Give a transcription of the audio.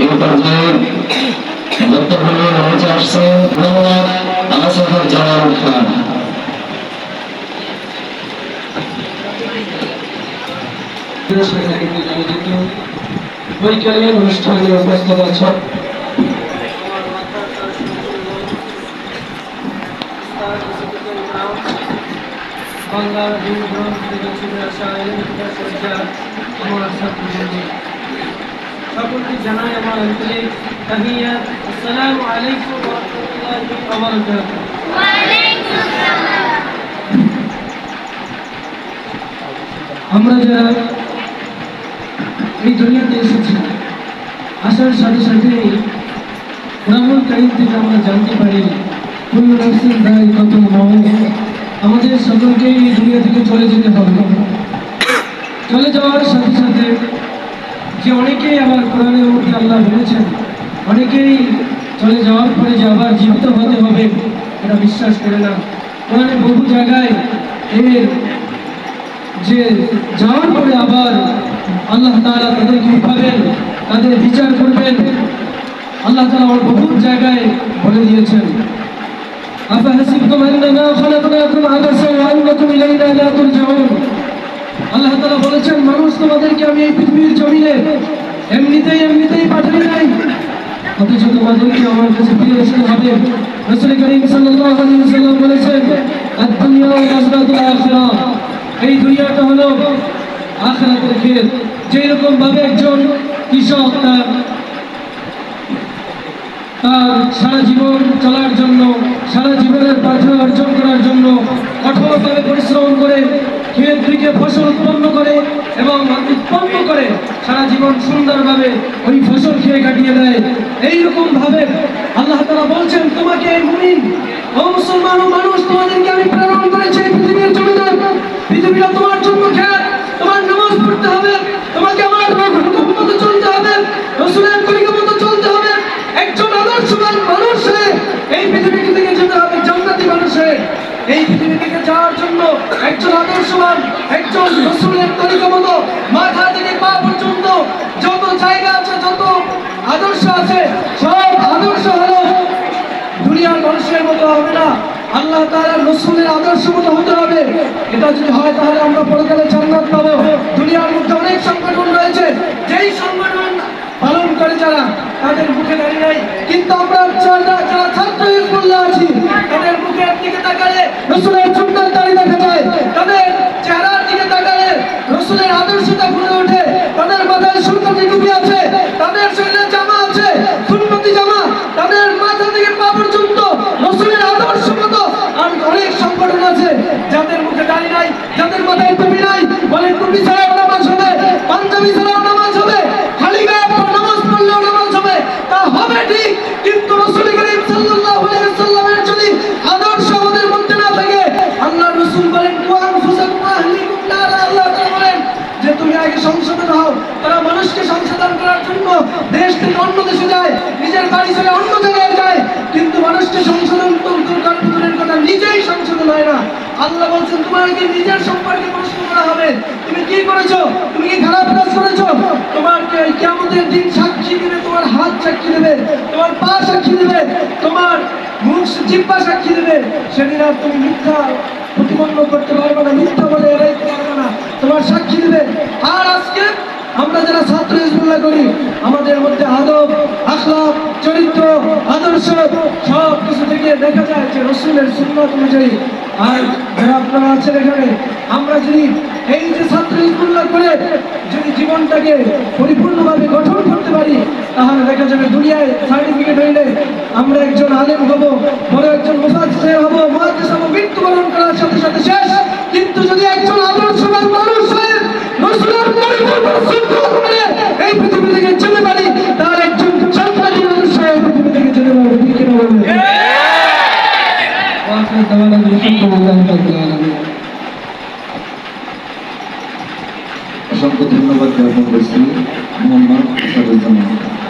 এই পর্যায়ে বক্তব্য নিয়ে মঞ্চে আসছে। মোহাম্মদ আসাফর জালাল খান। বৈজ্ঞানিক অনুষ্ঠানে উপস্থিত থেকে ছুটে আসা এলাকা সজ্জা আমার ছাত্রবৃন্দ সকলকে জানাই আমার আন্তরিক তাহিয়াত। আসসালামু আলাইকুম ওয়া রাহমাতুল্লাহি ওয়া বারাকাতুহু আমরা যারা এই দুনিয়াতে এসেছি, আসার সাথে সাথে কোরআনুল কারিম থেকে আমরা জানতে পারি আমাদের সকলকে এই দুনিয়া থেকে চলে যেতে হবে। চলে যাওয়ার সাথে সাথে যে অনেকেই আবার কোরআনের মধ্যে আল্লাহ বলেছেন, অনেকেই চলে যাওয়ার পরে যে আবার জীবিত হতে হবে, এটা বিশ্বাস করে না। কোরআনে বহু জায়গায় এর যে যাওয়ার পরে আবার আল্লাহ তাআলা তাদেরকে উঠাবেন তাদের বিচার করবেন, আল্লাহ তাআলা আমার বহু জায়গায় বলে দিয়েছেন। আন্নামা খালাকনাকুম আবাসা ওয়া আন্নাকুম ইলাইনা লা তুরজাউন। আল্লাহ তালা বলেছেন, মানুষ তোমাদেরকে আমি এই পৃথিবীর জমিনে এমনিতেই এমনিতেই পাঠাই নাই। অথচ তোমাদেরকে আমার কাছে ফিরে আসতে হবে। রসুল করিম সাল্লাল্লাহু আলাইহি ওয়াসাল্লাম বলেছেন, আদ-দুনিয়া আখিরা এই দুনিয়াটা হলো আখিরাতের ক্ষেত যেরকম ভাবে একজন কৃষক তার সারা জীবন চলার জন্য, সারা জীবনের পাঠা অর্জন করার জন্য কঠোরভাবে পরিশ্রম করে ক্ষেত থেকে ফসল উৎপন্ন করে এবং উৎপন্ন করে সারা জীবন সুন্দরভাবে ওই ফসল খেয়ে কাটিয়ে দেয়। এইরকম ভাবে আল্লাহ তারা বলছেন, তোমাকে মুমিন, ও মুসলমান ও মানুষ তোমাদেরকে আমি প্রেরণ করেছি এই পৃথিবীর জমিনে পৃথিবীটা তোমার জন্য খেত তোমার নামাজ পড়তে হবে তোমাকে আমার হুকুম মতো চলতে হবে রসুলের তরিকা মতো চলতে হবে একজন আদর্শবান মানুষ হয়ে এই পৃথিবী থেকে যেতে হবে জান্নাতি মানুষ হয়ে এই পৃথিবী থেকে যাওয়ার জন্য একজন আদর্শবান, একজন রসুলের তরিকা মতো মাথা থেকে পা পর্যন্ত যত জায়গা আছে, যত আদর্শ আছে, সব আদর্শ হলো দুনিয়ার মানুষের মতো হবে না। আল্লাহ তাআলা রসুলের আদর্শ মতো হতে হবে। এটা যদি হয় তাহলে আমরা পরকালে জান্নাত পাবো। দুনিয়ার মধ্যে অনেক সংগঠন রয়েছে। যেই সংগঠন পালন করে যারা, তাদের মুখে দাঁড়িয়ে নাই। কিন্তু আমরা যারা যারা ছাত্র হিজবুল্লাহ আছি তাদের মুখের দিকে তাকালে রসুলের সুন্দর দাঁড়িয়ে দেখা যায় তাদের চেহারার দিকে তাকালে রসুলের আদর্শতা ফুটে ওঠে তাদের মাথায় সুন্দরী টুপি আছে তাদের শরীরে জামা আছে সুন্নতি জামা তাদের মাথা থেকে পা পর্যন্ত রসুলের আদর্শ মতো আর অনেক সংগঠন আছে যাদের মুখে দাড়ি নাই, যাদের মাথায় টুপি নাই, বলে টুপি ছাড়াও নামাজ হবে, পাঞ্জাবি ছাড়াও নামাজ হবে, খালি গায়ে নামাজ পড়লেও নামাজ হবে, তা হবে ঠিক, কিন্তু রসুল করিম সাল্লাল্লাহু ওয়াসাল্লামের যদি আদর্শ আমাদের মধ্যে না থাকে, আল্লাহ রসুল বলেন বলেন, যে তুমি আগে সংশোধন হও, তারা মানুষকে সংশোধন করার জন্য দেশ থেকে অন্য দেশে যায়, নিজের বাড়ি ছেড়ে অন্য জায়গায় যায়, কিন্তু মানুষকে সংশোধন তো কথা নিজেই সংশোধন হয় না। আল্লাহ বলছেন তোমাকে নিজের সম্পর্কে প্রশ্ন করা হবে। তুমি কি করেছ? তুমি কি খারাপ কাজ করেছ? তোমার কেমতের দিন সাক্ষী দেবে, তোমার হাত সাক্ষী দেবে, তোমার পা সাক্ষী দেবে, তোমার মুখ জিব্বা সাক্ষী দেবে। সেদিন আর তুমি মিথ্যা প্রতিপন্ন করতে পারবে না, মিথ্যা বলে এড়াইতে পারবে না। তোমার সাক্ষী দেবে। আর আজকে আমরা যারা ছাত্র হিজবুল্লাহ করি, আমাদের মধ্যে আদব আখলাক চরিত্র, আদর্শ সব থেকে দেখা যায় যে রসুলের সুন্নত অনুযায়ী, আর যারা আপনারা আছেন এখানে, আমরা যদি এই যে ছাত্র স্কুল্লা করে যদি জীবনটাকে পরিপূর্ণভাবে গঠন করতে পারি, তাহলে দেখা যাবে দুনিয়ায় সার্টিফিকেট হইলে আমরা একজন আলেম হব। অসংখ্য ধন্যবাদ জ্ঞাপন করছি মোহাম্মদ সাদুজ্জামান